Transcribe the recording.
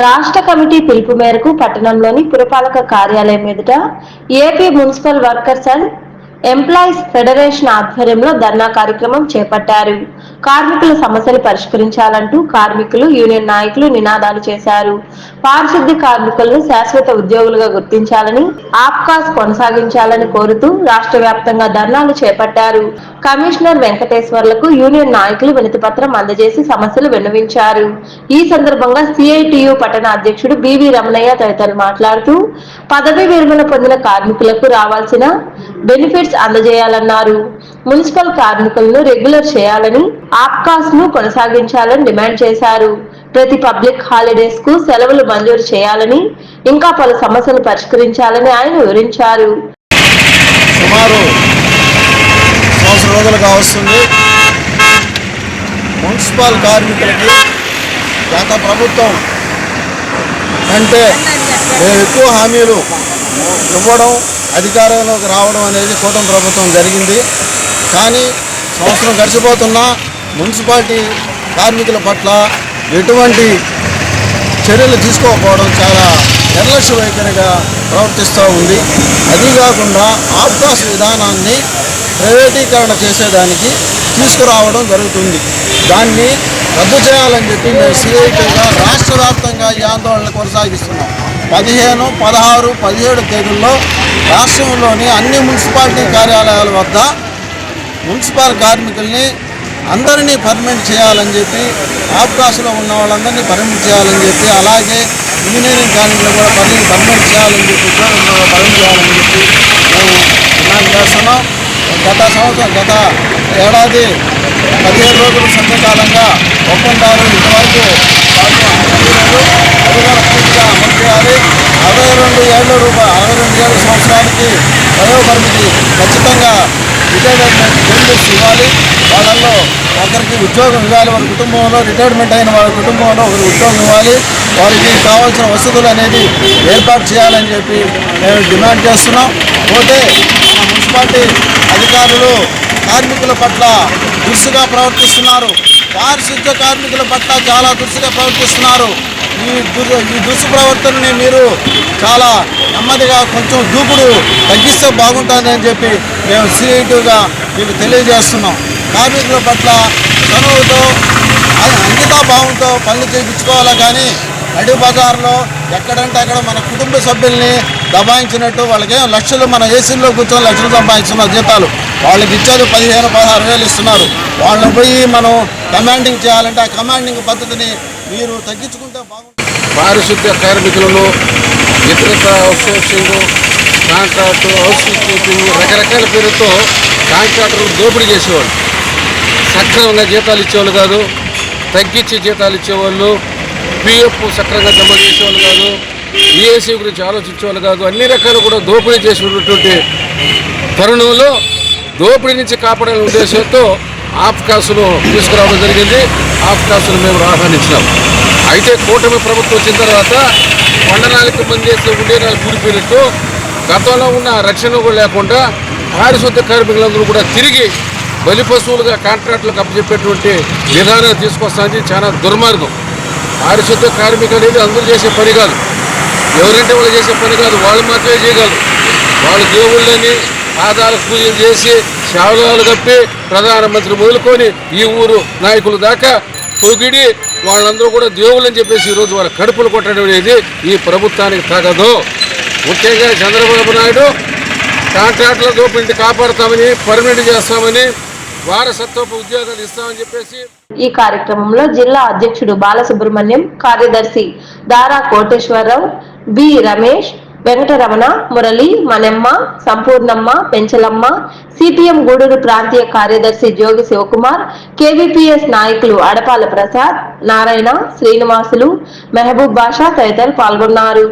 రాష్ట్ర కమిటీ పిలుపు మేరకు పట్టణంలోని పురపాలక కార్యాలయం ఎదుట AP municipal workers and employees federation ఆధ్వర్యంలో ధర్నా కార్యక్రమం చేపట్టారు. కార్మికుల సమస్యలు పరిష్కరించాలంటూ కార్మికులు యూనియన్ నాయకులు నినాదాలు చేశారు. పారిశుద్ధ్య కార్మికులను శాశ్వత ఉద్యోగులుగా గుర్తించాలని ఆప్కాస్ కొనసాగించాలని కోరుతూ రాష్ట్ర వ్యాప్తంగా ధర్నాలు చేపట్టారు. కమిషనర్ వెంకటేశ్వర్లకు యూనియన్ నాయకులు వినతి పత్రం అందజేసి సమస్యలు విన్నవించారు. ఈ సందర్భంగా సిఐటియు పట్టణ అధ్యక్షుడు బివి రమణయ్య తదితరులు మాట్లాడుతూ పదవి విరమణ పొందిన కార్మికులకు రావాల్సిన బెనిఫిట్స్ అందజేయాలన్నారు. మున్సిపల్ కార్మికులను రెగ్యులర్ చేయాలని ఆప్కాస్ను కొనసాగించాలని డిమాండ్ చేశారు. ప్రతి పబ్లిక్ హాలిడేస్కు సెలవులు మంజూరు చేయాలని ఇంకా పలు సమస్యలు పరిష్కరించాలని ఆయన వివరించారు. సుమారు సంవత్సరం మున్సిపల్ కార్మికులకి గత ప్రభుత్వం అంటే ఎక్కువ హామీలు ఇవ్వడం అధికారంలోకి రావడం అనేది కూటమి ప్రభుత్వం జరిగింది. కానీ సంవత్సరం గడిచిపోతున్న మున్సిపాలిటీ కార్మికుల పట్ల ఎటువంటి చర్యలు తీసుకోకపోవడం చాలా నిర్లక్ష్య వైఖరిగా ప్రవర్తిస్తూ ఉంది. అది కాకుండా ఆఫ్కాస్ విధానాన్ని ప్రైవేటీకరణ చేసేదానికి తీసుకురావడం జరుగుతుంది. దాన్ని రద్దు చేయాలని చెప్పి మేము సిఐటీగా రాష్ట్ర వ్యాప్తంగా ఈ ఆందోళన కొనసాగిస్తున్నాం. పదిహేను పదహారు పదిహేడు తేదీల్లో రాష్ట్రంలోని అన్ని మున్సిపాలిటీ కార్యాలయాల వద్ద మున్సిపల్ కార్మికుల్ని అందరినీ పర్మిట్ చేయాలని చెప్పి ఆఫ్కాస్లో ఉన్న వాళ్ళందరినీ పర్మిట్ చేయాలని చెప్పి అలాగే ఇంజనీరింగ్ కాలేజీలో కూడా పర్మనెంట్ పర్మిట్ చేయాలని చెప్పి ఉద్యోగంలో పర్మిట్ చేయాలని చెప్పి మేము డిమాండ్ చేస్తున్నాం. గత సంవత్సరం గత ఏడాది పదిహేను రోజుల సంఖ్యకాలంగా ఒప్పందాలు ఇంతవరకు అమలు అమలు చేయాలి అరవై రెండు ఏళ్ళ రూపాయలు అరవై రెండు ఏళ్ళ సంవత్సరానికి వయోపరిమితి ఖచ్చితంగా రిటైర్మెంట్ బెనిఫిట్స్ ఇవ్వాలి వాళ్ళల్లో ఒకరికి ఉద్యోగం ఇవ్వాలి వారి కుటుంబంలో రిటైర్మెంట్ అయిన వారి కుటుంబంలో ఒకరికి ఉద్యోగం ఇవ్వాలి వారికి కావాల్సిన వసతులు అనేది ఏర్పాటు చేయాలని చెప్పి మేము డిమాండ్ చేస్తున్నాం పోతే మన మున్సిపాలిటీ అధికారులు కార్మికుల పట్ల దురుసుగా ప్రవర్తిస్తున్నారు. పారిశుద్ధ్య కార్మికుల పట్ల చాలా దురుసుగా ప్రవర్తిస్తున్నారు. ఈ దుర్ ఈ దురుసు ప్రవర్తనని మీరు చాలా నెమ్మదిగా కొంచెం దూకుడు తగ్గిస్తే బాగుంటుందని చెప్పి మేము సీఐటీగా మీకు తెలియజేస్తున్నాం. కార్మికుల పట్ల చనువుతో అంకితాభావంతో పనులు చేయించుకోవాలా కానీ అడుగు బజార్లో ఎక్కడంటే అక్కడ మన కుటుంబ సభ్యుల్ని దబాయించినట్టు వాళ్ళకి లక్షలు మన ఏసీల్లో కూర్చొని లక్షలు సంపాదిస్తున్నారు జీతాలు. వాళ్ళకి ఇచ్చేది పదిహేను పదహారు వేలు ఇస్తున్నారు. వాళ్ళని పోయి మనం కమాండింగ్ చేయాలంటే ఆ కమాండింగ్ పద్ధతిని మీరు తగ్గించుకుంటే బాగుంటుంది. పారిశుద్ధ్య కార్మికులను ఇతరత అవుట్సోర్సింగ్ కాంట్రాక్టు హౌస్ కీపింగ్ రకరకాల పేరుతో కాంట్రాక్టర్లు దోపిడీ చేసేవాళ్ళు. సక్రమంగా జీతాలు ఇచ్చేవాళ్ళు కాదు తగ్గించి జీతాలు ఇచ్చేవాళ్ళు పిఎఫ్ సక్రంగా జమ చేసేవాళ్ళు కాదు ఈఏసీ గురించి ఆలోచించేవాళ్ళు కాదు అన్ని రకాలు కూడా దోపిడీ చేసినటువంటి తరుణంలో దోపిడీ నుంచి కాపాడాలనే ఉద్దేశంతో ఆఫ్కాసును తీసుకురావడం జరిగింది. ఆఫ్కాసును మేము ఆహ్వానించినాం. అయితే కూటమి ప్రభుత్వం వచ్చిన తర్వాత కొండనాలకు మంది చేసే నాలుగు కూలిపోయినట్టు గతంలో ఉన్న రక్షణ కూడా లేకుండా పారిశుద్ధ కార్మికులందరూ కూడా తిరిగి బలి పశువులుగా కాంట్రాక్టులకు అప్పచెప్పేటువంటి విధానాన్ని తీసుకొస్తానని చాలా దుర్మార్గం. పారిశుద్ధ కార్మికులు అనేది అందరూ చేసే పని కాదు. ఎవరంటే వాళ్ళు చేసే పని కాదు వాళ్ళు మాత్రమే చేయగలరు. వాళ్ళు దేవుళ్ళని పాదాలకు పూజలు చేసి శావలాలు కప్పి ప్రధానమంత్రి మొదలుకొని ఈ ఊరు నాయకులు దాకా పొగిడి వాళ్ళందరూ కూడా దేవుళ్ళని చెప్పేసి ఈరోజు వాళ్ళ కడుపులు కొట్టడం అనేది ఈ ప్రభుత్వానికి తగదు. ముఖ్యంగా చంద్రబాబు నాయుడు కాంట్రాక్టుల దోపిడిని కాపాడుతామని పర్మనెంట్ చేస్తామని వారసత్వపు ఉద్యోగాలు ఇస్తామని చెప్పేసి ఈ కార్యక్రమంలో జిల్లా అధ్యక్షుడు బాలసుబ్రహ్మణ్యం కార్యదర్శి దారా కోటేశ్వరరావు బి రమేష్ వెంకటరమణ మురళి మనెమ్మ సంపూర్ణమ్మ పెంచలమ్మ సిపిఎం గూడూరు ప్రాంతీయ కార్యదర్శి జోగి శివకుమార్ కేవీపీఎస్ నాయకులు అడపాల ప్రసాద్ నారాయణ శ్రీనివాసులు మెహబూబ్ బాషా తదితరులు పాల్గొన్నారు.